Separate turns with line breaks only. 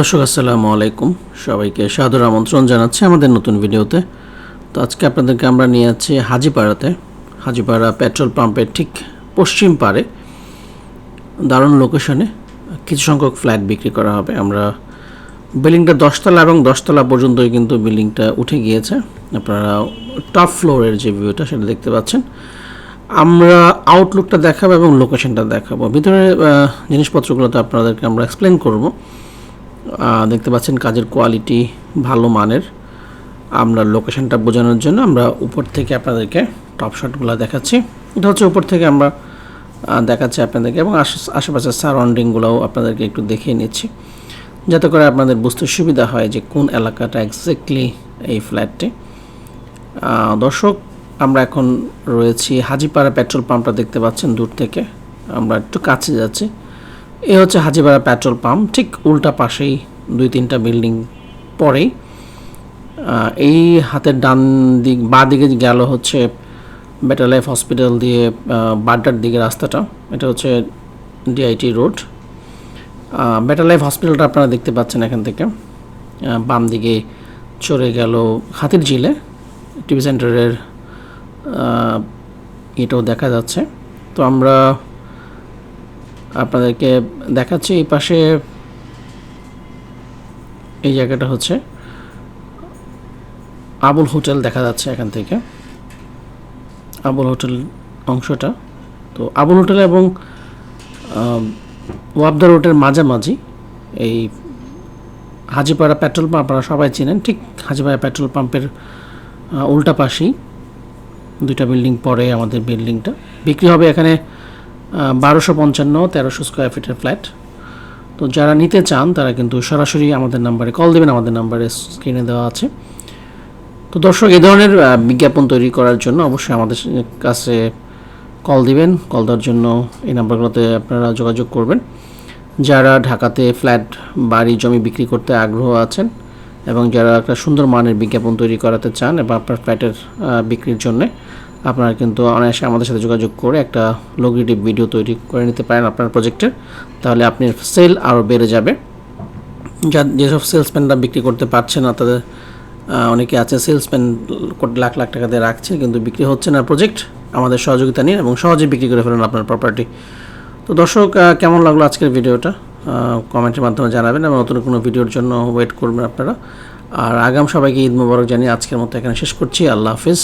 দর্শক, আসসালামু আলাইকুম। সবাইকে সাদর আমন্ত্রণ জানাচ্ছি আমাদের নতুন ভিডিওতে। তো আজকে আপনাদেরকে আমরা নিয়ে যাচ্ছি হাজিপাড়াতে। হাজিপাড়া পেট্রোল পাম্পের ঠিক পশ্চিম পারে দারুণ লোকেশনে কিছু সংখ্যক ফ্ল্যাট বিক্রি করা হবে। আমরা বিল্ডিংটা দশতলা এবং দশতলা পর্যন্তই কিন্তু বিল্ডিংটা উঠে গিয়েছে। আপনারা টপ ফ্লোরের যে ভিউটা সেটা দেখতে পাচ্ছেন। আমরা আউটলুকটা দেখাবো এবং লোকেশনটা দেখাবো। ভিতরে জিনিসপত্রগুলো তো আপনাদেরকে আমরা এক্সপ্লেন করব। দেখতে পাচ্ছেন কাজের কোয়ালিটি ভালো মানের। আমরা লোকেশনটা বোঝানোর জন্য আমরা উপর থেকে আপনাদেরকে টপ শটগুলো দেখাচ্ছি। এটা হচ্ছে উপর থেকে আমরা দেখাচ্ছি আপনাদেরকে এবং আশে- আশেপাশের সারাউন্ডিংগুলোও আপনাদেরকে একটু দেখিয়ে নিচ্ছি। যাতে করে আপনাদের বুঝতে সুবিধা হয় যে কোন এলাকাটা এক্স্যাক্টলি এই ফ্ল্যাটটি দর্শক, আমরা এখন রয়েছি হাজিপাড়া পেট্রোল পাম্পটা দেখতে পাচ্ছেন দূর থেকে। আমরা একটু কাছে যাচ্ছি। এ হচ্ছে হাজিপাড়া পেট্রোল পাম্প। ঠিক উল্টা পাশেই দুই তিনটা বিল্ডিং পরেই। এই হাতের ডান দিক, বা দিকে গেল হচ্ছে বেটার লাইফ হসপিটাল দিয়ে বাড্ডার দিকে রাস্তাটা। এটা হচ্ছে ডিআইটি রোড বেটার লাইফ হসপিটালটা আপনারা দেখতে পাচ্ছেন এখান থেকে। বাম দিকে চড়ে গেল হাতির ঝিলে। টিভি সেন্টারের এটাও দেখা যাচ্ছে। তো আমরা আপনাদেরকে দেখাচ্ছি এই পাশে এই জায়গাটা হচ্ছে আবুল হোটেল দেখা যাচ্ছে এখান থেকে। আবুল হোটেল অংশটা। তো আবুল হোটেল এবং আহ, ওয়াবদা রোডের মাঝামাঝি এই হাজিপাড়া পেট্রোল পাম্প আপনারা সবাই চেনেন ঠিক হাজিপাড়া পেট্রোল পাম্পের উল্টা পাশেই দুইটা বিল্ডিং পরে আমাদের বিল্ডিংটা। বিক্রি হবে এখানে বারোশো পঞ্চান্ন, তেরোশো স্কোয়ার ফিটের ফ্ল্যাট তো যারা নিতে চান, তারা কিন্তু সরাসরি আমাদের নাম্বারে কল দেবেন, আমাদের নাম্বারে স্ক্রিনে দেওয়া আছে। তো দর্শক এই ধরনের বিজ্ঞাপন তৈরি করার জন্য অবশ্যই আমাদের কাছে কল দিবেন। কল দেওয়ার জন্য এই নাম্বারগুলোতে আপনারা যোগাযোগ করবেন। যারা ঢাকাতে ফ্ল্যাট বাড়ি, জমি বিক্রি করতে আগ্রহ আছেন এবং যারা একটা সুন্দর মানের বিজ্ঞাপন তৈরি করাতে চান এবং আপনার ফ্ল্যাটের বিক্রির জন্য আপনারা কিন্তু অনায়াসে আমাদের সাথে যোগাযোগ করে একটা লোকেটিভ ভিডিও তৈরি করে নিতে পারেন আপনার প্রজেক্টের তাহলে আপনার সেল আরও বেড়ে যাবে। যা যেসব সেলসম্যানরা বিক্রি করতে পারছে না, তাদের অনেকে আছে সেলসম্যান লাখ লাখ টাকা দিয়ে রাখছে কিন্তু বিক্রি হচ্ছে না প্রজেক্ট আমাদের সহযোগিতা নিন এবং সহজে বিক্রি করে ফেলুন আপনার প্রপার্টি তো দর্শক কেমন লাগল আজকের ভিডিওটা কমেন্টের মাধ্যমে জানাবেন এবং নতুন কোনো ভিডিওর জন্য ওয়েট করবেন আপনারা। আর আগাম সবাইকে ঈদ মোবারক জানিয়ে আজকের মতো এখানে শেষ করছি। আল্লাহ হাফিজ।